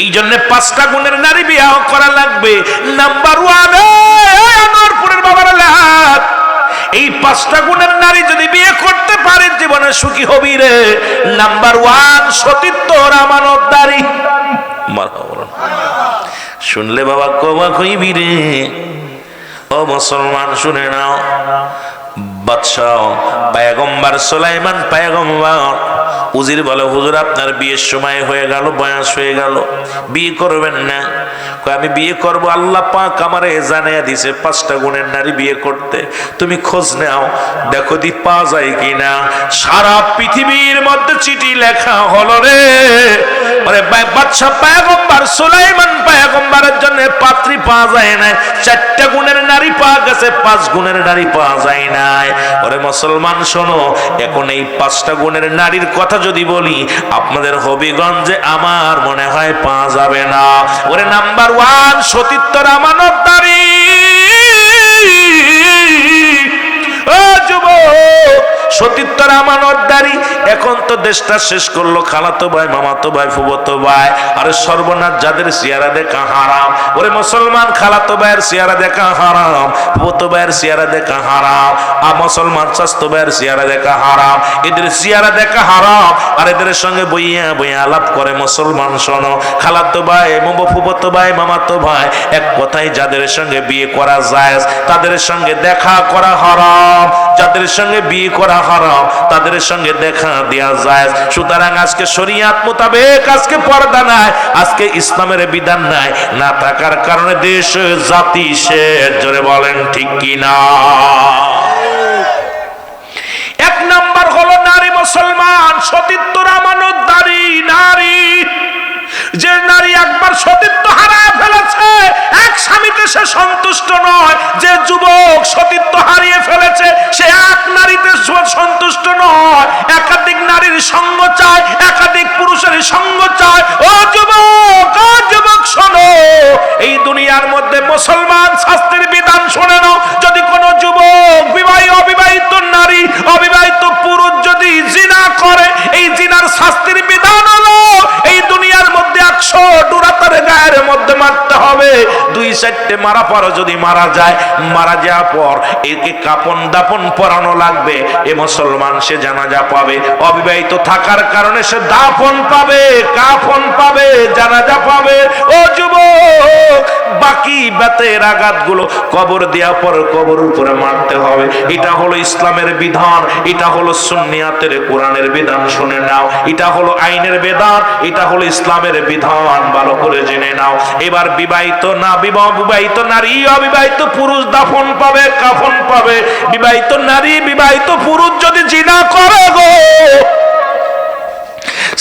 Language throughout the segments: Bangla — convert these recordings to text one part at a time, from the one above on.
এই জন্য পাঁচটা গুণের নারী বিয়াহ করা লাগবে। নাম্বার ওয়ান এই পাঁচটা গুণের নারী যদি বিয়ে করতে পারে, জীবনে সুখী হবি রে। নাম্বার ওয়ান সতীত্ব রামানতদারি শুনলে বাবা কবা কইবি রে। ও মুসলমান, শুনে নাও। বাদশাহ, পায়গম্বার সোলাইমান পায়গম্বার। উজির বলে, হুজুর, আপনার বিয়ের সময় হয়ে গেল, বয়স হয়ে গেল, বিয়ে করবেন না। আমি বিয়ে করব, আল্লাহ আমারে পাঁচটা গুণের নারী বিয়ে করতে। তুমি খোঁজ নাও, দেখো দি পাওয়া যায় কিনা। সারা পৃথিবীর মধ্যে চিঠি লেখা হলো রে। বাদশাহ পায়গম্বার সুলাইমান পায়গম্বারের জন্য পাত্রী পাওয়া যায় না। চারটা গুণের নারী পাওয়া গেছে পাঁচ গুণের নারী পাওয়া যায় নাই। ওরে মুসলমান, শোনো, এখন এই পাঁচটা গুণের নারীর কথা যদি বলি, আপনাদের হবিগঞ্জে আমার মনে হয় পাওয়া যাবে না। ওরে নাম্বার ওয়ান সতীত্বর আমানত নারী যুবক সতীত্বর আমানতদারি এখন তো দেশটা শেষ করল খালাতো ভাই, মামাতো ভাই, ফুবতো ভাই। আরে সর্বনাশ, যাদের সিয়ারা দেখা হারাম। ওরে মুসলমান, খালাতো ভাইয়ের দেখা হারাম। ফুবতো ভাইয়ের দেখা হারাম। আর মুসলমান, স্বাস্থ্য ভাইয়ের দেখা হারাম। এদের দেখা হারাম, আর এদের সঙ্গে বইয়া বইয়া করে মুসলমান, শোনো। খালাতো ভাই ফুবতো ভাই, মামাতো ভাই, এক কথায় যাদের সঙ্গে বিয়ে করা যায় তাদের সঙ্গে দেখা করা হারাম। যাদের সঙ্গে বিয়ে করা হারাম, তাদের সঙ্গে দেখা দেওয়া যায় সুতরাং আজকে শরিয়াত মোতাবেক আজকে পর্দা নাই, আজকে ইসলামের বিধান নাই। না থাকার কারণে দেশ জাতি সে জোরে বলেন ঠিক কিনা? এক নাম্বার হলো নারী মুসলমান সতীত্ব আমানত নারী। যে নারী একবার সতীত্ব হারায় ফেলেছে, এক স্বামীতে সে সন্তুষ্ট নয়। যে যুবক সতীত্ব হারিয়ে ফেলেছে, সে এক নারীতে সন্তুষ্ট নয়। একাধিক নারীর সঙ্গ চায়, একাধিক পুরুষের সঙ্গ চায়। ও যুবক ও যুবক, শোনো, এই দুনিয়ার মধ্যে মুসলমান শাস্তির বিধান শোনে নাও। যদি কোনো যুবক বিবাহী, অবিবাহিত নারী, অবিবাহিত পুরুষ যদি জিনা করে, এই জিনার শাস্তির বিধান ডুরাতার গায়ের মধ্যে মারতে হবে। চারটে মারা পর যদি মারা যায়, মারা যাওয়ার পর একে কাপন দাপন পরানো লাগবে। এ মুসলমান সে জানাজা পাবে, অবিবাহিত থাকার কারণে সে দাফন পাবে কাফন পাবে, জানাজা পাবে। ও যুবক, বাকি বেতের আঘাতগুলো কবর দেওয়ার পর কবর উপরে মারতে হবে। এটা হলো ইসলামের বিধান, এটা হলো সুন্নিয়াতের কোরআনের বিধান, শুনে নাও। এটা হলো আইনের বিধান, এটা হলো ইসলামের বিধান, ভালো করে জেনে নাও। এবার বিবাহিত না বিবাহ বিবাহিত নারী, অবিবাহিত পুরুষ দাফন পাবে, কাফন পাবে। বিবাহিত নারী, বিবাহিত পুরুষ যদি জিনা করে গো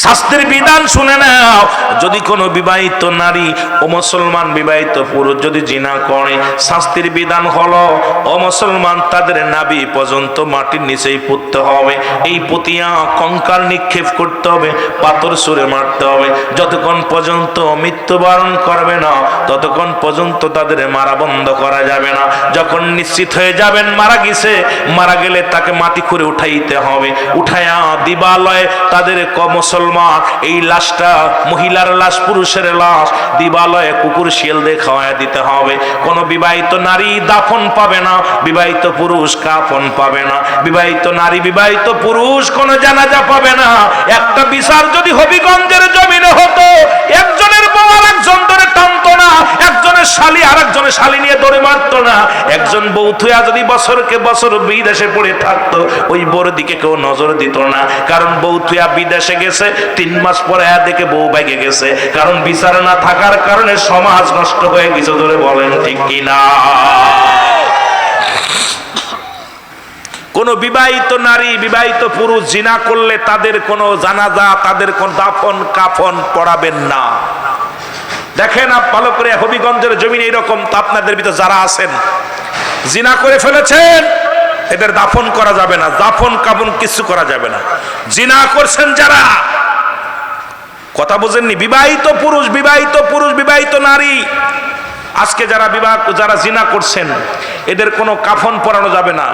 শাস্ত্রের বিধান শুনে নাও। যদি কোনো বিবাহিত নারী ও মুসলমান বিবাহিত পুরুষ যদি জিনা করে শাস্তির বিধান হলো, ও মুসলমান তাদের নাবি পর্যন্ত মাটির নিচেই পুঁততে হবে। এই পুতিয়া কঙ্কাল নিক্ষেপ করতে হবে, পাথর সুরে মারতে হবে। যতক্ষণ পর্যন্ত মৃত্যুবরণ করবে না, ততক্ষণ পর্যন্ত তাদের মারা বন্ধ করা যাবে না। যখন নিশ্চিত হয়ে যাবেন মারা গেছে, মারা গেলে তাকে মাটি করে উঠাইতে হবে। উঠায়া দিবালয়ে তাদের ক মুসলমান এই লাশটা মহিলার লাশ, পুরুষের লাশ। দিবালয়ে কুকুর শিয়াল দিয়ে খাওয়ায় দিতে হবে। কোন বিবাহিত নারী দাফন পাবে না, বিবাহিত পুরুষ কাফন পাবে না। বিবাহিত নারী, বিবাহিত পুরুষ কোন জানাজা পাবে না। একটা বিচার যদি হবিগঞ্জের জমিনে হতো, একজনের বউ আর একজন ধরে টানতো না একজনের শালি আর একজনের শালি নিয়ে দৌড়ে মারতো না। একজন বউ যদি বছরকে বছর বিদেশে পড়ে থাকতো, ওই বউর দিকে কেউ নজর দিত না। কারণ বউ বিদেশে গেছে, তিন মাস পরে দেখে বউ গেছে। কারণ বিচার না থাকার কারণে সমাজ নষ্ট হয়ে গেছে ধরে বলেন, ঠিক কিনা কোন বিবাহিত নারী, বিবাহিত পুরুষ জিনা করলে তাদের কোনো জানাজা, তাদের কোন দাফন কাফন পড়াবেন না। দেখেন আপ, ভালো করে হবিগঞ্জের জমিন এইরকম, তো আপনাদের ভিতরে যারা আছেন, জিনা করে ফেলেছেন, এদের দাফন করা যাবে না, দাফন কাফন কিছু করা যাবে না। জিনা করছেন যারা, কথা বোঝেননি, বিবাহিত পুরুষ বিবাহিত পুরুষ, বিবাহিত নারী, আজকে যারা বিবাহ, যারা জিনা করছেন, এদের কোনো কাফন পরানো যাবে না,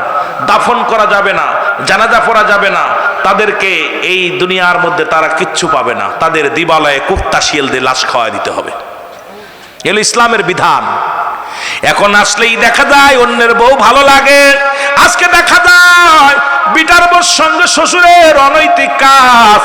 দাফন করা যাবে না, জানাজা পড়া যাবে না, তাদেরকে এই দুনিয়ার মধ্যে তারা কিচ্ছু পাবে না, তাদের দিবালয়ে কুত্তা শিয়াল দিয়ে লাশ খাওয়া দিতে হবে। এলো ইসলামের বিধান। এখন আসলেই দেখা যায় অন্যের বউ ভালো লাগে আজকে দেখা যায় বিটার বউর সঙ্গে শ্বশুরের অনৈতিক কাজ।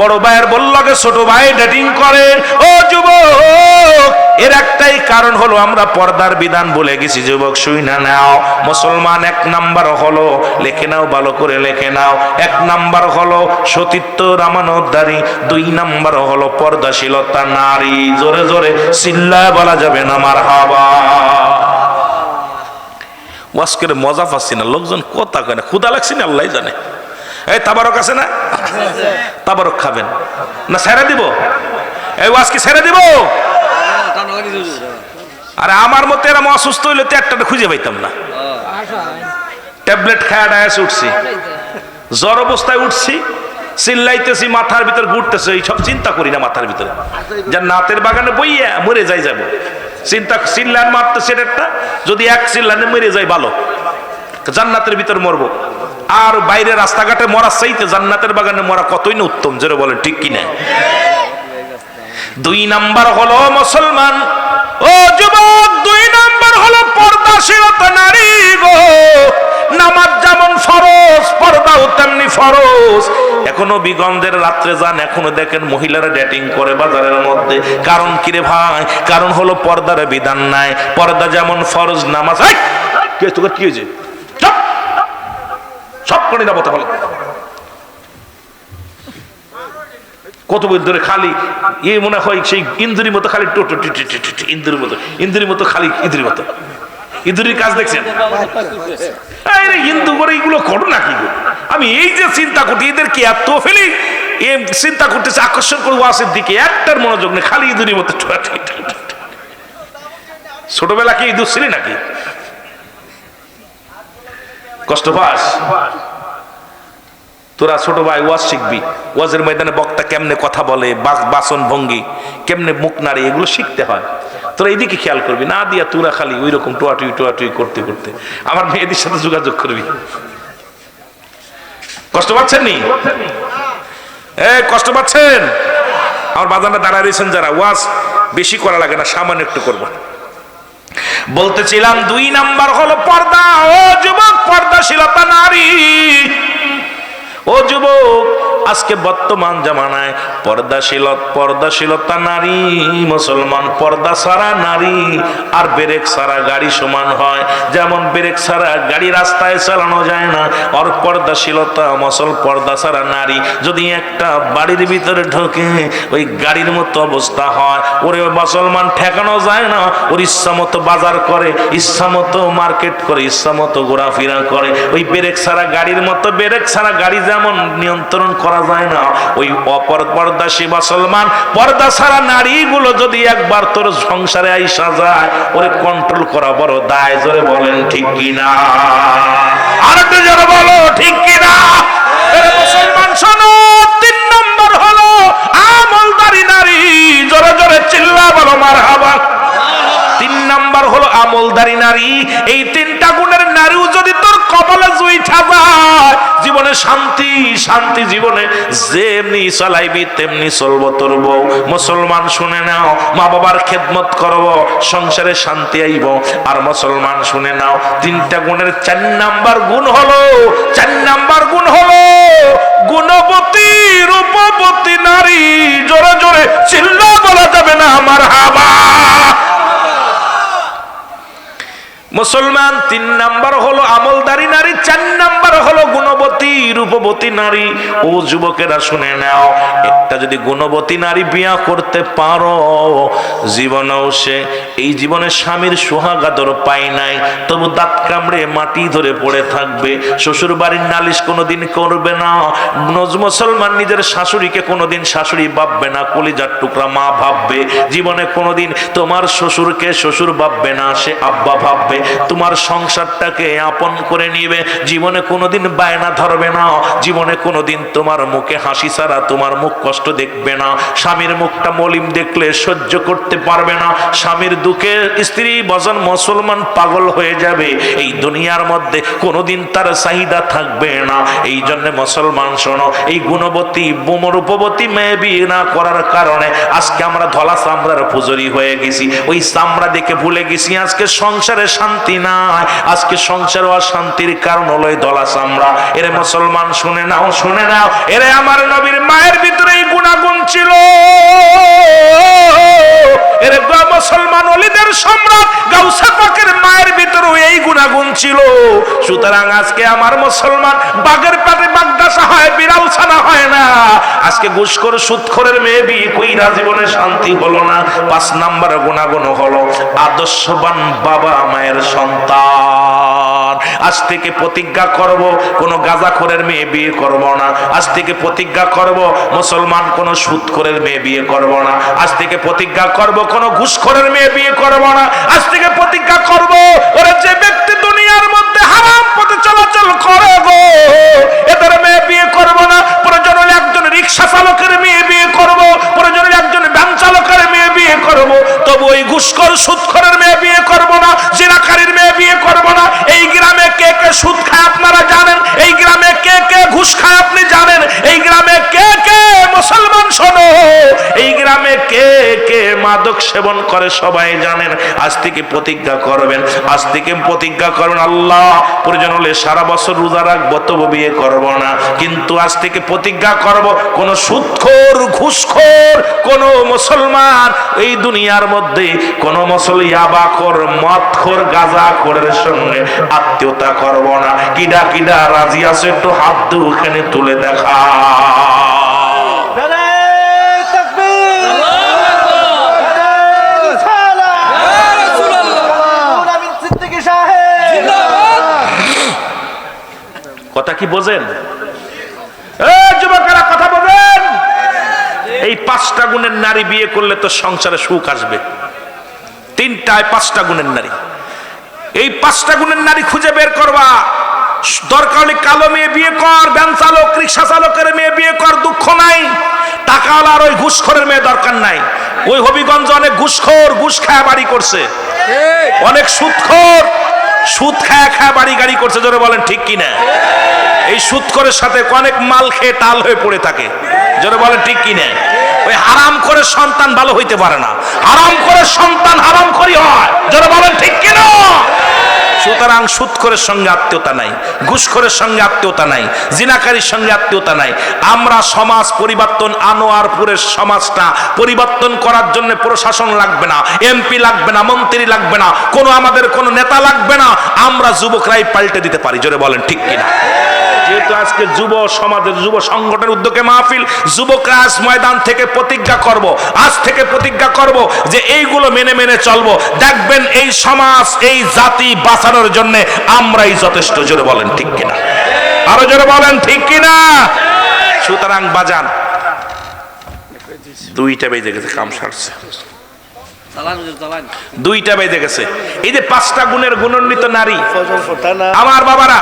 বড় ভাইয়ের বললকে ছোট ভাই ডেটিং করে। ও যুবক, এর একটাই কারণ হলো আমরা পর্দার বিধান বলে গেছি, যুবক, শুই না নাও। মুসলমান এক নাম্বার হলো, লেখে নাও, ভালো করে লেখে নাও। এক নাম্বার হলো সতীত্ব রামানোদ্দারি দুই নাম্বার হলো, পর্দাশীলতা নারী। জোরে জোরে চিল্লা বলা যাবে না আমার হাবা ওয়াজ করে মজা পাচ্ছি না। লোকজন কথা কয় না ক্ষুদা লাগছে না আল্লাহ জানে। এই তাবারক আছে না? তাবারক খাবেন। না, ছেড়ে দিব। এই ওয়াজ কি ছেড়ে দিব? আরে আমার মতে এরম অসুস্থ হইলে তো একটা খুঁজে পাইতাম না। ট্যাবলেট খায়া ডায়াসে উঠছি। জ্বর অবস্থায় উঠছি, চিল্লাইতেছি, মাথার ভিতর ঘুরতেছে এই সব চিন্তা করি না মাথার ভিতরে। যার নাতের বাগানে বইয়া মরে যাই যাব। চিন্তা চিল্লান মারতেছে একটা যদি এক চিল্লানে মরে যায় ভালো। জান্নাতের ভিতর মরবো। আর বাইরে রাস্তাঘাটে মরা চাইতে জান্নাতের বাগানে মরা কতই না উত্তম যেটা বলেন, ঠিক কিনা দুই নাম্বার হলো মুসলমান। ও যুবক, দুই নাম্বার হলো পর্দাশীলতা নারী গো। নামাজ যেমন ফরজ, পর্দাও তেমনি ফরজ। এখনও বিগন্ধের রাত্রে যান, এখনও দেখেন মহিলারা ডেটিং করে বাজারের মধ্যে। কারণ কিরে ভাই? কারণ হলো পর্দার বিধান নাই। পর্দা যেমন ফরজ, নামাজ! কে তোকে কি হয়েছে? সব করে না বলতে বলো কত বই ধরে খালি, এ মনে হয় সেই ইন্দুরির মতো খালি টোটো ইন্দুরির মতো ইন্দুরির মতো খালি ইন্দুরির মতো। ইন্দুরির কাজ দেখছেন। হিন্দু করে এগুলো করো না কি আমি এই যে চিন্তা করছি এদেরকে এত ফেলি? চিন্তা করতেছে, আকর্ষণ করব ওয়াসের দিকে একটার মনোযোগ নেই, খালি ইঁদুরির মতো। ছোটবেলা কি ইঁদুর ছিলি নাকি? কষ্ট পাস? তোরা ছোট ভাই ওয়াজ শিখবি। ওয়াজের ময়দানে বক্তা কেমনে কথা বলে বাসন ভঙ্গি কেমনে মুখ নাড়ে, এগুলো শিখতে হয়। তোরা এদিকে খেয়াল করবি, না দিয়া তোরা খালি ওই রকম টোয়াটুই টোয়াটুই করতে করতে। আমার মেয়েদের সাথে যোগাযোগ করবি। কষ্ট পাচ্ছেন নি? কষ্ট পাচ্ছেন? আমার বাজানটা দাঁড়ায় রয়েছেন যারা, ওয়াজ বেশি করা লাগে না, সামান্য একটু করব। বলতেছিলাম, দুই নাম্বার হলো পর্দা। ও যুবক, পর্দাশীলতা নারী। ও যুবক আজকে বর্তমান জামানায় পর্দাশীলত পর্দাশীলতা নারী, মুসলমান, পর্দা সারা নারী, আর ব্রেক সারা গাড়ি সমান হয়। যেমন ব্রেক সারা গাড়ি রাস্তায় চালানো যায় না, আর পর্দাশীলতা, মসল পর্দা সারা নারী। যদি একটা বাড়ির ভিতরে ঢোকে, ওই গাড়ির মতো অবস্থা হয়। ওরে মুসলমান, ঠেকানো যায় না। ওর ইচ্ছা মতো বাজার করে, ইচ্ছা মতো মার্কেট করে, ইচ্ছা মতো ঘোরাফেরা করে। ওই ব্রেক সারা গাড়ির মতো, ব্রেক সারা গাড়ি যেমন নিয়ন্ত্রণ করা যায় না। ওই অপর পর্দাসী মুসলমান, পর্দা ছাড়া নারীগুলো যদি একবার তোর সংসারে আইসা যায়, ওরে কন্ট্রোল করা বড় দায়, জোরে বলেন, ঠিক কিনা? আর একটু জোরে বলো, ঠিক কিনা? মুসলমান, শোনো, তিন নম্বর হলো আমলদারি নারী, জোরে জোরে চিল্লা বলো মার হাবা তিন নাম্বার হলো আমলদারি নারী, এই তিনটা গুণের নারীও যদি তোর কপালে জুইঠা যায়, জীবনে শান্তি শান্তি জীবনে। যেমনি চালাইবি, তেমনি চলবো তোর বউ। মুসলমান শুনে নাও, মা বাবার খেদমত করব, সংসারে শান্তি আইব। আর মুসলমান শুনে নাও, তিনটা গুণের চার নাম্বার গুণ হলো, চার নাম্বার গুণ হলো মুসলমান, তিন নাম্বার হলো আমলদারি নারী, চার নাম্বার হলো গুণবতী, রূপবতী নারী। ও যুবকেরা শুনে নাও, একটা যদি গুণবতী নারী বিয়া করতে পারো, জীবনেও সে এই জীবনে স্বামীর সোহাগাদর পায় নাই। তবু দাঁত কামড়ে মাটি ধরে পড়ে থাকবে। শ্বশুর বাড়ির নালিশ কোনোদিন করবে না। নজ মুসলমান নিজের শাশুড়িকে কোনোদিন শাশুড়ি ভাববে না, কলিজার টুকরা মা ভাববে। জীবনে কোনোদিন তোমার শ্বশুরকে শ্বশুর ভাববে না, সে আব্বা ভাববে। তোমার সংসারটাকে আপন করে নিবে। জীবনে কোনোদিন বায়না ধরবে না। জীবনে কোনোদিন তোমার মুখে হাসি ছাড়া তোমার মুখ কষ্ট দেখবে না। স্বামীর মুখটা মলিম দেখলে সহ্য করতে পারবে না। স্বামীর দুঃখে স্ত্রী, বজন মুসলমান পাগল হয়ে যাবে। এই দুনিয়ার মধ্যে কোনোদিন তার চাহিদা থাকবে না। এই জন্য মুসলমান, শোনো, এই গুণবতী বোমরূপবতী মেয়ে বিয়ে না করার কারণে আজকে আমরা ধলা চামড়ার পুজোরি হয়ে গেছি। ওই চামড়া দেখে ভুলে গেছি, আজকে সংসারে শান্তি নাই। আজকে সংসার অশান্তির কারণ হলো এই ধলা চামড়া। এরে মুসলমান, শুনে নাও শুনে নাও। এরে আমার নবীর মায়ের ভিতরে এই গুণাগুণ ছিল। এর মুসলমান অলিদের সম্রাট গাউসা পাকের মায়ের এই গুণাগুণ ছিল। সুতরাং আজকে আমার মুসলমান বাগের পাতে বাগদাসা হয় ছানা হয় না। আজকে ঘুষখোর, সুদখোরের মেয়ে বিয়ে কইরা জীবনে শান্তি হলো না। পাঁচ নাম্বার গুণাগুণ হলো আদর্শবান বাবা মায়ের সন্তান। আজ থেকে প্রতিজ্ঞা করব, কোন গাঁজাখোরের মেয়ে বিয়ে করব না। আজ থেকে প্রতিজ্ঞা করব, মুসলমান কোন সুদখোরের মেয়ে বিয়ে করব না। আজ থেকে প্রতিজ্ঞা করব, কোনো ঘুষখোরের মেয়ে বিয়ে করব না। আজ থেকে প্রতিজ্ঞা করব, ওরা যে ব্যক্তি করে গো এদের মেয়ে বিয়ে করব না, প্রয়োজন একজন রিক্সা চালকের মেয়ে বিয়ে করব, প্রয়োজন একজন ভ্যান চালকের মেয়ে বিয়ে করব। তবু ওই ঘুষখোর সুদখোরের মেয়ে বিয়ে করব না, জিনাকারীর মেয়ে বিয়ে করব না। এই গ্রামে কে কে সুদ খায় আপনারা জানেন? এই গ্রামে কে কে ঘুষ খায় আপনি জানেন? এই গ্রামে কে কে মুসলমান শোনো? এই গ্রামে কে কে মাদক সেবন করে সবাই জানেন। আজ থেকে প্রতিজ্ঞা করবেন। আজ থেকে প্রতিজ্ঞা করবেন, আল্লাহ প্রয়োজন হলে সারা বছর রোজা রাখব, তবু বিয়ে করব না। কিন্তু আজ থেকে প্রতিজ্ঞা করব, কোন সুৎখোর, ঘুষখোর, কোন মুসলমান এই দুনিয়ার মধ্যে কোন মুসল ইয়াবাখোর মদখোর, গাঁজাখোরের সঙ্গে আত্মীয়তা করব না। কিডা কিডা রাজি আছে, একটু হাত দুখানে তুলে দেখা। কথা কি বোঝেন? যুবকেরা কথা বোঝেন এই পাঁচটা গুণের নারী বিয়ে করলে তো সংসারে সুখ আসবে। তিনটায় পাঁচটা গুণের নারী। এই পাঁচটা গুণের নারী খুঁজে বের করবা। দরকার হলে কালো মেয়ে বিয়ে কর ভ্যান চালক রিক্সা চালকের মেয়ে বিয়ে কর দুঃখ নাই। টাকাওয়ালা আর ওই ঘুষখোরের মেয়ে দরকার নাই। ওই হবিগঞ্জ অনেক ঘুষখোর ঘুষ খায়া বাড়ি করছে। অনেক সুদখোর। সুদ খায় খায় বাড়ি গাড়ি করছে, জোরে বলেন, ঠিক কিনা? এই সুদখোরের সাথে অনেক মাল খেয়ে টাল হয়ে পড়ে থাকে, জোরে বলেন, ঠিক কিনা? ওই হারাম করে সন্তান ভালো হইতে পারে না। হারাম করে সন্তান হারাম করি হয়, জোরে বলেন, ঠিক কিনা? সুতরাং সুৎখরের সঙ্গে আত্মীয়তা নাই, ঘুষখোরের সঙ্গে আত্মীয়তা নাই, জিনাকারীর সঙ্গে আত্মীয়তা নাই। আমরা সমাজ পরিবর্তন, আনোয়ারপুরের সমাজটা পরিবর্তন করার জন্য প্রশাসন লাগবে না এমপি লাগবে না, মন্ত্রী লাগবে না, কোনো আমাদের কোনো নেতা লাগবে না, আমরা যুবকরাই পাল্টে দিতে পারি, জোরে বলেন ঠিক কিনা? যেহেতু আজকে যুব সমাজের, যুব সংগঠনের উদ্যোগে মাহফিল, যুবকরা আজ ময়দান থেকে প্রতিজ্ঞা করব, আজ থেকে প্রতিজ্ঞা করব যে এইগুলো মেনে মেনে চলবো। দেখবেন এই সমাজ, এই জাতি বাঁচানোর জন্য আমরাই যথেষ্ট জোরে বলেন ঠিক কিনা? আরও জোরে বলেন ঠিক কিনা? সুতরাং বাজান দুইটা বেজে গেছে কাম সারছে। দুইটা বেজে গেছে। এই যে পাঁচটা গুণের গুণান্বিত নারী আমার বাবারা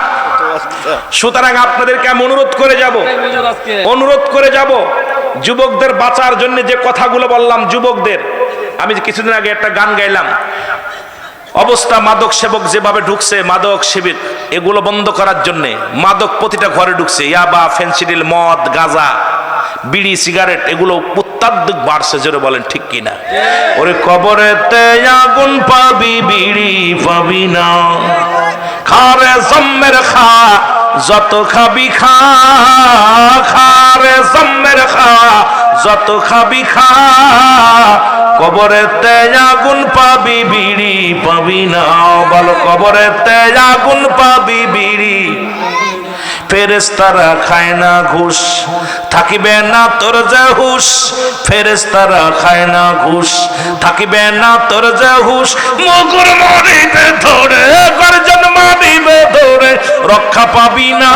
সুতরাং আপনাদেরকে আমি অনুরোধ করে যাব। অনুরোধ করে যাব যুবকদের বাঁচার জন্য যে কথাগুলো বললাম যুবকদের। আমি কিছুদিন আগে একটা গান গাইলাম। অবস্থা মাদক সেবক যেভাবে ঢুকছে, মাদক শিবির, এগুলো বন্ধ করার জন্য মাদক প্রতিটা ঘরে ঢুকছে। ইয়াবা, ফেন্সিডিল, মদ, গাঁজা, বিড়ি, সিগারেট, এগুলো অত্যাধিক বাড়ছে, জোরে বলেন, ঠিক কিনা ওরে কবরেতে আগুন পাবি, বিড়ি পাবি না। খারে জম্মের খা যত খাবি খা খারে জম্মের খা। যত খাবি খা, কবরেতে আগুন পাবি, বিড়ি পাবি না। বল কবরে তেজা আগুন পাবি, বিড়ি। ফেরেস্তারা খায় না ঘুষ। থাকিবে না তোর যে হুশ ফেরেস্তারা খায় না ঘুষ। থাকিবে না তোর যে হুশ, মুগুর মারিবে ধরে, গর্জন মারিবে ধরে, রক্ষা পাবি না।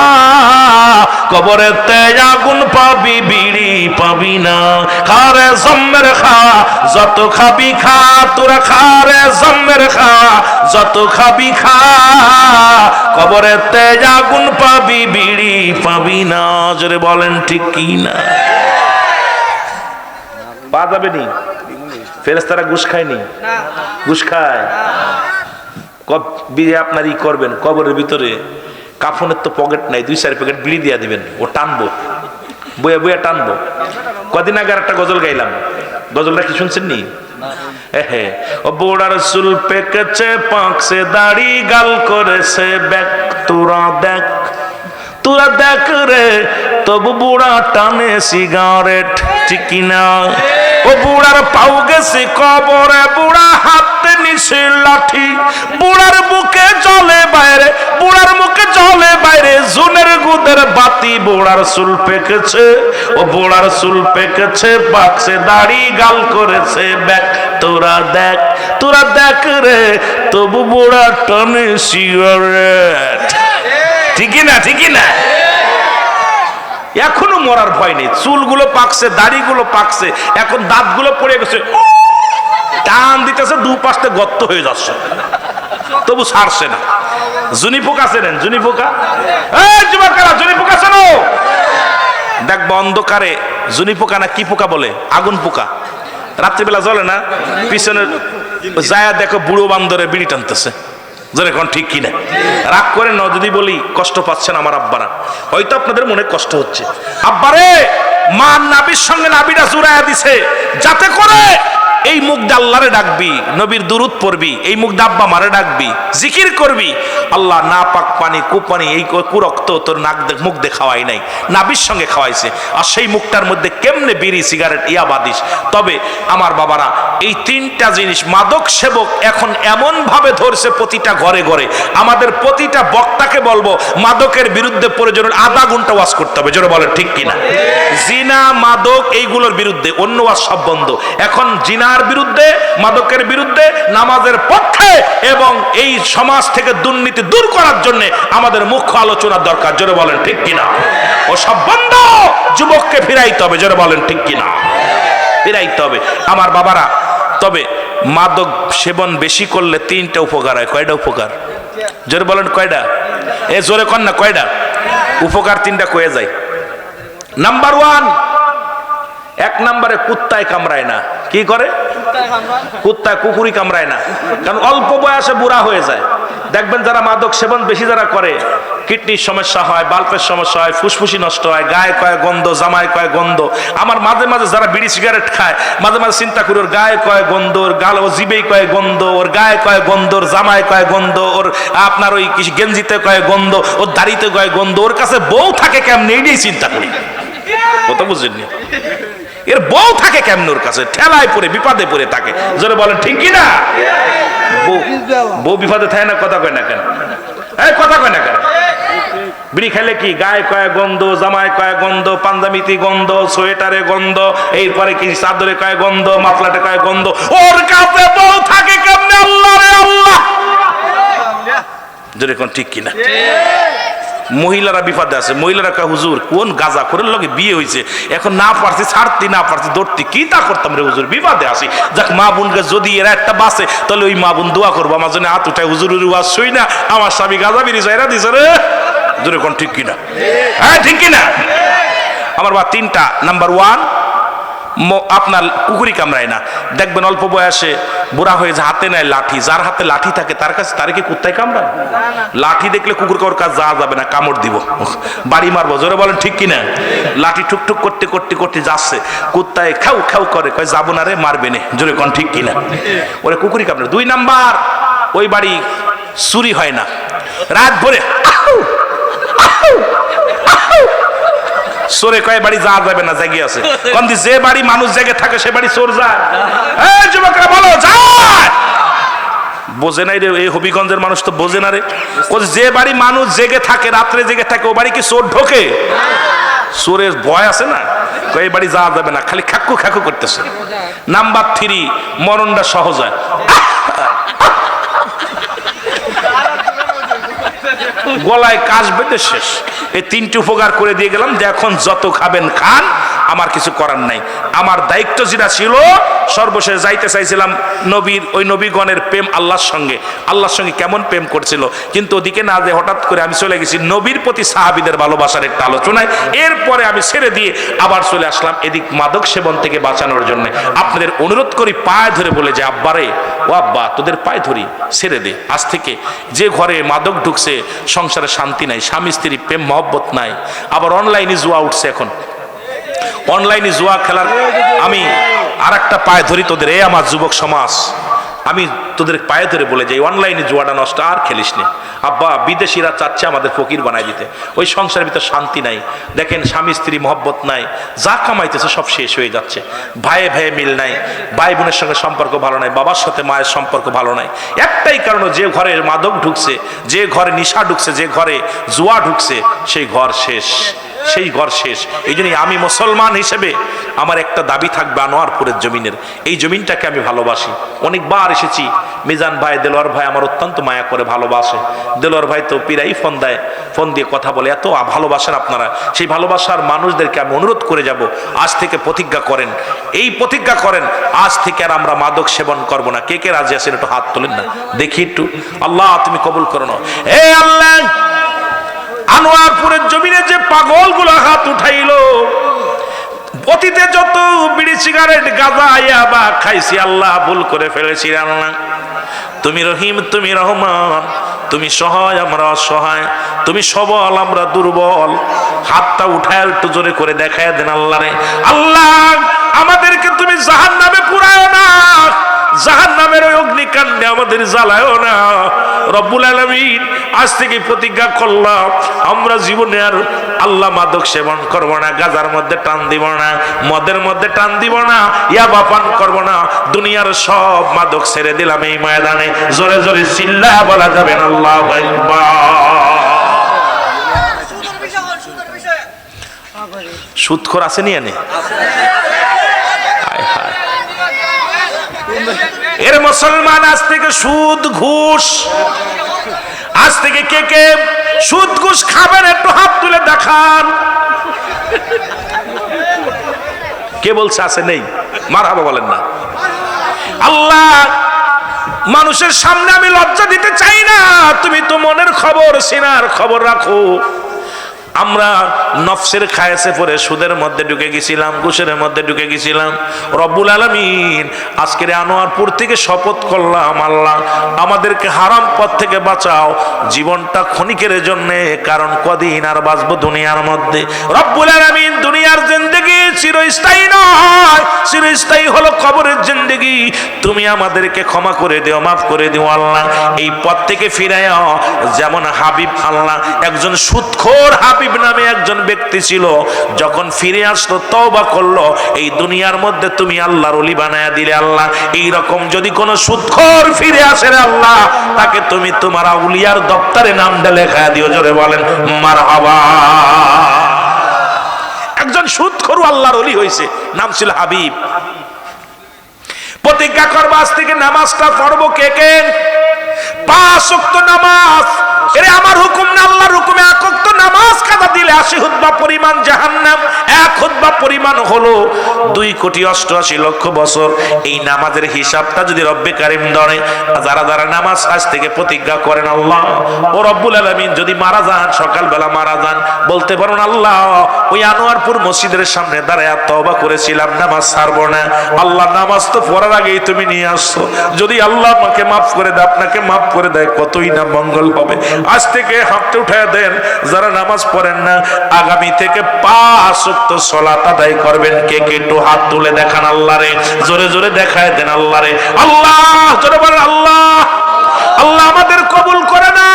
কবরেতে আগুন পাবি, বিড়ি পাবি না। খারে জম্মের খা, যত খাবি খা, তোরা খারে জম্মের খা, যত খাবি খা। কবরেতে আগুন পাবি বিড়ি পাবি না। জোরে বলেন ঠিক কি না? বাজাবে নি? ফেরেস্তারা ঘুষ খায়নি ঘুষ খায়? কব আপনার ই করবেন কবরের ভিতরে। কাফনের তো পকেট নাই দুই চার প্যাকেট বিড়ি দিয়া দিবেন ও টানবো। বইয়া বইয়া টানবো। কদিন আগে একটা গজল গাইলাম। গজলটা কি শুনছেন নি? এহে ও বুড়ার চুল পেকেছে পাঁকছে দাড়ি গাল করেছে ব্যাক তোরা দেখ। তোরা দেখ রে, তবু বুড়া টানে সিগারেট, ঠিক না ও বুড়ার পাউ গেছে কবরে, বুড়া হাতে নিছে লাঠি। বুড়ার বুকে চলে বাইরে, বুড়ার মুখে চলে বাইরে, জুনের গুদের বাতি বুড়ার চুল পেকেছে। ও বুড়ার চুল পেকেছে, বাক্সে দাড়ি গাল করেছে ব্যাক তোরা দেখ তোরা দেখ রে, তবু বুড়া টানে সিগারেট। ঠিকই না ঠিকই না? এখনও মরার ভয় নেই। চুলগুলো পাকছে, দাড়িগুলো পাকছে, এখন দাঁতগুলো পড়ে গেছে। টান দিতেছে দু পাশে গর্ত হয়ে যাচ্ছে। তবু ছাড়ছে না। জুনি পোকা চেনেন? জুনি পোকা যুবকেরা জুনি পোকা চেনো? দেখব অন্ধকারে জুনি পোকা না কি পোকা বলে? আগুন পোকা রাত্রিবেলা জ্বলে না? পিছনে যায় দেখো বুড়ো বান্দরে বিড়ি টানতেছে। এখন ঠিক কিনা? রাগ করে না যদি বলি কষ্ট পাচ্ছেন আমার আব্বারা। হয়তো আপনাদের মনে কষ্ট হচ্ছে। আব্বারে, মা নাবির সঙ্গে নাবিটা জুড়াইয়া দিছে। যাতে করে এই মুখ আল্লাহরে ডাকবি, নবীর দুরুদ পড়বি, এই মুখ দিয়ে আব্বা মারে ডাকবি, জিকির করবি। আল্লাহ না পাক পানি কুপানি এই কুরক্ত তোর নাক মুখ দিয়ে খাওয়াই নাই নাবির সঙ্গে খাওয়াইছে। আর সেই মুখটার মধ্যে কেমনে বিড়ি, সিগারেট, ইয়া বাদিস তবে আমার বাবারা, এই তিনটা জিনিস মাদক সেবক এখন এমন ভাবে ধরছে প্রতিটা ঘরে ঘরে। আমাদের প্রতিটা বক্তাকে বলব, মাদকের বিরুদ্ধে প্রয়োজন হলে আধা ঘণ্টা ওয়াজ করতে হবে। জোরে বলেন ঠিক কিনা? জিনা, মাদক, এইগুলোর বিরুদ্ধে অন্য ওয়াজ সব বন্ধ। এখন জিনার বিরুদ্ধে, মাদকের বিরুদ্ধে, নামাজের পক্ষে এবং এই সমাজ থেকে দুর্নীতি দূর করার জন্য আমাদের মুখ্য আলোচনার দরকার। জোরে বলেন, ঠিক কিনা? ও সব বন্ধ! যুবককে ফিরাইতে হবে, জোরে বলেন, ঠিক কিনা? ফিরাইতে হবে। আমার বাবারা, তবে মাদক সেবন বেশি করলে তিনটা উপকার হয়। কয়টা উপকার? জোরে বলেন, কয়টা? এ, জোরে কন না, কয়টা? উপকার তিনটা কয়ে যায়। নাম্বার ওয়ান এক নম্বরে কুত্তায় কামড়ায় না। কি করে? কুত্তায় কুকুরি কামড়ায় না। কারণ অল্প বয়সে বুড়া হয়ে যায়। দেখবেন যারা মাদক সেবন বেশি যারা করে, কিডনির সমস্যা হয়, বাল্পের সমস্যা হয়, ফুসফুসি নষ্ট হয়, গায়ে কয় গন্ধ, জামায় কয় গন্ধ। আমার মাঝে মাঝে যারা বিড়ি সিগারেট খায়, মাঝে মাঝে চিন্তা করি, ওর গায়ে কয় গন্ধ, ওর গাল ও জিবেই কয় গন্ধ, ওর গায়ে কয় গন্ধ, ওর জামায় কয় গন্ধ, ওর আপনার ওই কিছু গেঞ্জিতে কয় গন্ধ, ওর দাড়িতে কয় গন্ধ, ওর কাছে বউ থাকে কেমন? এইটাই চিন্তা করি। কথা বুঝলেন এর বউ থাকে কেমনুর কাছে? ঠেলায় পড়ে, বিপদে পড়ে থাকে। জোরে বলেন, ঠিক কি না বউ বিপদে থাকে না, কথা কয় না কেন? কথা কয় না কেন? বিড়ি খেলে কি গায়ে কয় গন্ধ, জামায় কয় গন্ধ, পাঞ্জাবিতে গন্ধ, সোয়েটারে গন্ধ, এরপরে কি চাদরে কয় গন্ধ মাফলাটে কয় গন্ধ? ওর কাছে বউ থাকে কেমনে? আল্লাহ রে আল্লাহ! জোরে কোন ঠিক কিনা? মহিলারা বিপদে আছে, মহিলারা কা হুজুর, কোন গাজা করে লগে বিয়ে হয়েছে এখন না পারছি, ছাড়তি না পারছি, ধরতি, কি তা করতাম রে হুজুর? বিপদে আসি যাক, মা বোনকে যদি এরা একটা বাসে তাহলে ওই মা বোন দোয়া করব। আমার জন্য হাত উঠায় হুজুর ওয়াজ শুই না, আমার স্বামী গাজা বেরিয়েছে এরা দিছে রে। দূরে কোন ঠিক কিনা? হ্যাঁ ঠিক কিনা? আমার বা তিনটা নাম্বার ওয়ান আপনার কুকুরি কামড়ায় না। দেখবেন অল্প বয়সে বুড়া হয়ে হাতে নেয় লাঠি, যার হাতে লাঠি থাকে, তার কাছে তার কি কুত্তায় কামড়ায়? লাঠি দেখলে কুকুর কাউর কাজ যাওয়া যাবে না, কামড় দিব। বাড়ি মারবো, জোরে বলেন ঠিক কিনা? লাঠি ঠুকঠুক করতে করতে করতে যাচ্ছে, কুত্তায় খাও খাও করে, কয়, যাব না রে, মারবে না। জোরে কোন ঠিক কিনা? ওরে কুকুরি কামড়ে দুই নাম্বার, ওই বাড়ি চুরি হয় না। রাত ভরে। সোরে কয় বাড়ি যাওয়া যাবে না জায়গা আছে। কোন যে বাড়ি মানুষ জেগে থাকে, সে বাড়ি চোর যায়। যুবকরা, বলো, যায়! বোঝে নাই রে, এই হবিগঞ্জের মানুষ তো বোঝে না রে। যে বাড়ি মানুষ জেগে থাকে, রাত্রে জেগে থাকে, ও বাড়ি কি চোর ঢোকে? চোরের ভয় আছে না? এই বাড়ি যাওয়া যাবে না, খালি খাক্কু খাক্কু করতেছে। নাম্বার থ্রি, মরণটা সহজ হয়। গলায় কাজ বেঁধে শেষ। এই তিনটি উপকার করে দিয়ে গেলাম যে এখন যত খাবেন, খান। আমার কিছু করার নাই। আমার দায়িত্ব যেটা ছিল, সর্বশেষ যাইতে চাইছিলাম নবীর, ওই নবীগণের প্রেম আল্লাহর সঙ্গে। আল্লাহর সঙ্গে কেমন প্রেম করছিল? কিন্তু ওদিকে না যে হঠাৎ করে আমি চলে গেছি, নবীর প্রতি সাহাবিদের ভালোবাসার একটা আলোচনায়। এরপরে আমি ছেড়ে দিয়ে আবার চলে আসলাম এদিক মাদক সেবন থেকে বাঁচানোর জন্য। আপনাদের অনুরোধ করি, পায়ে ধরে বলে যে, আব্বারে, ও আব্বা, তোদের পায়ে ধরি, ছেড়ে দে। আজ থেকে যে ঘরে মাদক ঢুকছে, সংসারে শান্তি নাই, স্বামী স্ত্রী প্রেম, মহব্বত নাই। আবার অনলাইনে জুয়া উঠছে এখন। অনলাইনে জুয়া খেলার, আমি আর একটা পায়ে ধরি তোদের, এ আমার যুবক সমাজ। আমি তোদের পায়ে ধরে বলে যাই অনলাইনে জুয়াটা নষ্ট, আর খেলিস নে। আব্বা, বিদেশিরা চাচ্ছে আমাদের ফকির বানাই দিতে। ওই সংসারের ভিতর শান্তি নাই। দেখেন, স্বামী, স্ত্রী, মহব্বত নাই। যা কামাইতেছে সব শেষ হয়ে যাচ্ছে। ভাইয়ে ভাইয়ে মিল নাই। ভাই বোনের সঙ্গে সম্পর্ক ভালো নাই। বাবার সাথে মায়ের সম্পর্ক ভালো নাই। একটাই কারণ যে ঘরে মাদক ঢুকছে, যে ঘরে নিশা ঢুকছে, যে ঘরে জুয়া ঢুকছে, সেই ঘর শেষ। সেই ঘর শেষ। এই জন্যই আমি মুসলমান হিসেবে আমার একটা দাবি থাকবে আনোয়ারপুরের জমিনের। এই জমিনটাকে আমি ভালোবাসি। অনেকবার এসেছি। মিজান ভাই, দেলোয়ার ভাই আমার অত্যন্ত মায়া করে ভালোবাসে। দেলোয়ার ভাই তো পিরাই ফোন দেয়, ফোন দিয়ে কথা বলে, এত ভালোবাসেন আপনারা। সেই ভালোবাসার মানুষদেরকে আমি অনুরোধ করে যাব। আজ থেকে প্রতিজ্ঞা করেন। এই প্রতিজ্ঞা করেন, আজ থেকে আর আমরা মাদক সেবন করব না। কে কে রাজি আছেন? একটু হাত তোলেন না। দেখি একটু। আল্লাহ, তুমি কবুল করো না। এ আল্লাহ আনোয়ারপুরের জমিনে যে পাগলগুলো হাত উঠাইল, অতীতে যত বিড়ি সিগারেট, গাঁজা, ইয়াবা খাইছি, আল্লাহ ভুল করে ফেলেছি আল্লাহ। তুমি রহিম, তুমি রহমান, তুমি সহায়, আমরা অসহায়, তুমি সবল, আমরা দুর্বল। হাতটা উঠায় একটু জোরে করে দেখায় দেন আল্লাহ রে। আল্লাহ, আমাদেরকে তুমি জাহান নামে পুরায় না। জাহান নামের ওই অগ্নিকাণ্ডে আমাদের জ্বালায়ও না। রব্বুল আলমিন আজ থেকে প্রতিজ্ঞা করলাম, আমরা জীবনে আর আল্লাহ মাদক সেবন করব না, গাজার মধ্যে টান দিব না, মদের মধ্যে টান দিব না, ইয়াবা পান করব না, দুনিয়ার সব মাদক ছেড়ে দিলাম এই ময়দানে। জোরে জোরে চিল্লা বলা যাবে আল্লাহ সুন্দর বিষয় সুন্দর বিষয় সুদখোর আছে নিয়ে নে হায় হায়। এর মুসলমান আজ থেকে সুদ ঘুষ। আজ থেকে কে কে সুদ ঘুষ খাবেন একটু হাত তুলে দেখান। কে বলছে আছে নেই? মার হাবা বলেন না। আল্লাহ, মানুষের সামনে আমি লজ্জা দিতে চাই না। তুমি তো মনের খবর, সিনার খবর রাখো। আমরা নফসের খায়েসে পরে সুদের মধ্যে ঢুকে গেছিলাম, ঘুষের মধ্যে ঢুকে গেছিলাম। রব্বুল আলমিন, আজকের আনোয়ারপুর থেকে শপথ করলাম, আল্লাহ আমাদেরকে হারাম পথ থেকে বাঁচাও, জীবনটা ক্ষণিকের জন্য, কারণ কদিন আর বাঁচব দুনিয়ার মধ্যে। রব্বুল আলমিন দুনিয়ার জিন্দগি চিরস্থায়ী নয়, চিরস্থায়ী হলো কবরের জিন্দগি। তুমি আমাদেরকে ক্ষমা করে দিও, মাফ করে দিও, আল্লাহ। এই পথ থেকে ফিরাইও যেমন হাবিব, আল্লাহ, একজন সুৎখোর হাবিব নামে একজন ব্যক্তি ছিল, যখন ফিরে আসলো, তওবা করল, এই দুনিয়ার মধ্যে তুমি আল্লাহর অলি বানায়া দিলে আল্লাহ। এই রকম যদি কোন সুৎখোর ফিরে আসে আল্লাহ, তাকে তুমি তোমার আউলিয়ার দপ্তরে নামটা লেখা দিও, জোরে বলেন, মারহাবা। একজন সুৎখোর আল্লাহর অলি হয়েছে নাম ছিল হাবিব। প্রতিজ্ঞা করব, আজ থেকে নামাজটা পড়ব কে কে? পাঁচ নামাজ। এরে আমার হুকুম না, আল্লাহর হুকুমে নামাজ কাদা দিলে আশি হুদবা পরিমাণ জাহান্নাম, এক হুদবা পরিমাণ হলো দুই কোটি অষ্টআশি লক্ষ বছর। এই নামাজের হিসাবটা যদি রব্বে কারিম ধরে যারা যারা নামাজ আজ থেকে প্রতিজ্ঞা করেন আল্লাহ, ও রব্বুল আলমিন যদি মারা যান, সকালবেলা মারা যান, বলতে আল্লাহ, ওই আনোয়ারপুর মসজিদের সামনে দাঁড়ায় তবা করেছিলাম, নামাজ ছাড়বো না। আল্লাহ, নামাজ তো পড়ার আগেই তুমি নিয়ে আসছো। যদি আল্লাহ আমাকে মাফ করে দেয়, আপনাকে মাফ করে দেয়, কতই না মঙ্গল হবে। আজ থেকে হাতটা উঠায় দেন, যারা নামাজ পড়েন না, আগামী থেকে পাঁচ উক্ত সলাত আদায় করবেন। কে কে একটু হাত তুলে দেখান আল্লাহ রে, জোরে জোরে দেখায় দেন আল্লাহ রে। আল্লাহ, জোরে বলেন আল্লাহ আল্লাহ আমাদের কবুল করে না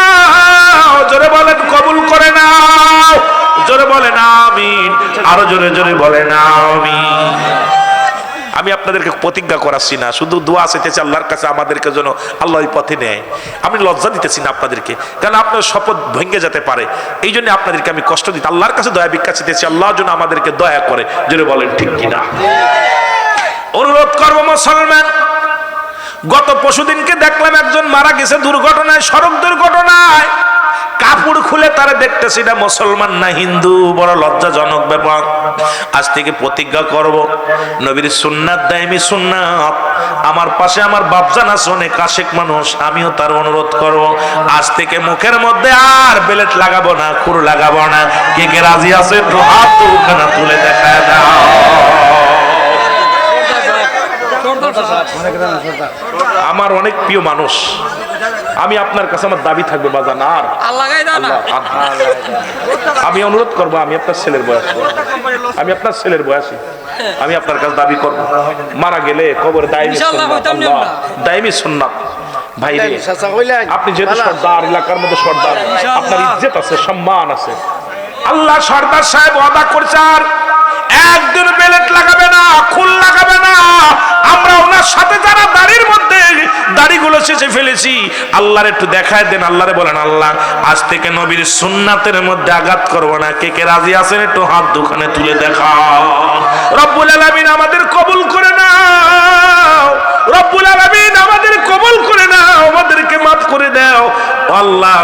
জোরে বলেন কবুল করে না জোরে বলেন আমিন, আরও জোরে জোরে বলেন আমিন। আমি আপনাদেরকে প্রতিজ্ঞা করাচ্ছি না, শুধু দোয়া চেতেছি আল্লাহর কাছে, আমাদেরকে যেন আল্লাহ পথে নেয়। আমি লজ্জা দিতেছি না আপনাদেরকে কারণ আপনার শপথ ভেঙে যেতে পারে। এই জন্য আপনাদেরকে আমি কষ্ট দিতে, আল্লাহর কাছে দয়া ভিক্ষা চেতেছি আল্লাহ যেন আমাদেরকে দয়া করে, জোরে বলেন, ঠিক কিনা? অনুরোধ করব মুসলমান, গত পশুদিনকে দেখলাম একজন মারা গেছে দুর্ঘটনায়, সড়ক দুর্ঘটনায়। কাপড় খুলে তারা দেখতেছি না, মুসলমান না হিন্দু, বড় লজ্জাজনক ব্যাপার। আজ থেকে প্রতিজ্ঞা করব, নবীর সুন্নাত দাইমি সুন্নাত। আমার পাশে আমার বাপজান আছে, অনেক আশেক মানুষ, আমিও তার অনুরোধ করব, আজ থেকে মুখের মধ্যে আর বেলেট লাগাবো না, খুর লাগাবো না। কে কে রাজি আছে একটু হাত দুখানা তুলে দেখায় দাও। আমার অনেক প্রিয় মানুষ। আমি আপনার কাছে আমার দাবি থাকবে বাজান আর? আল্লাহ, আমি অনুরোধ করব আমি আপনার ছেলের বয়স। আমি আপনার ছেলের বয়সী। আমি আপনার কাছে দাবি করব। মারা গেলে কবর দায়মি ইনশাআল্লাহ সুন্নাত হইতাম না দায়মি সুন্নাত। ভাই রে চাচা কইলেন আপনি যেহেতু সর্দার এলাকার মধ্যে সর্দার আপনার ইজ্জত আছে সম্মান আছে। আল্লাহ সর্দার সাহেব ওয়াদা করছে আর একদিন বেলেট লাগাবে না খুল লাগাবে না আমরা ওনার সাথে যারা দাড়ির মধ্যে, দাড়িগুলো শেষে ফেলেছি, আল্লাহর একটু দেখায় দেন, আল্লাহরে বলেন, আল্লাহ, আজ থেকে নবীর সুন্নাতের মধ্যে আঘাত করব না। কে কে রাজি আছেন একটু হাত দুখানে তুলে দেখা রব্বুল আলামিন আমাদের কবুল করে নাও। রব্বুল আলামিন আমাদের কবুল করে নাও, আমাদেরকে মাফ করে দাও। আল্লাহ,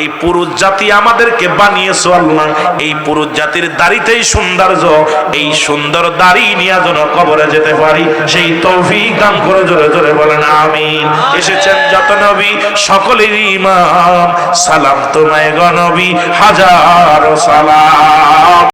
এই পুরুষ জাতি আমাদেরকে বানিয়েছো, আল্লাহ, এই পুরুষ জাতির দাড়িতেই সৌন্দর্য, এই সুন্দর দাড়ি নিয়ে যেন কবরে যেতে পারি, সেই তৌফিক দান করে, জোরে জোরে বলেন, আমিন। এসেছেন যত নবী সকলের ইমাম। সালাম তোমায় গনবী হাজার সালাম।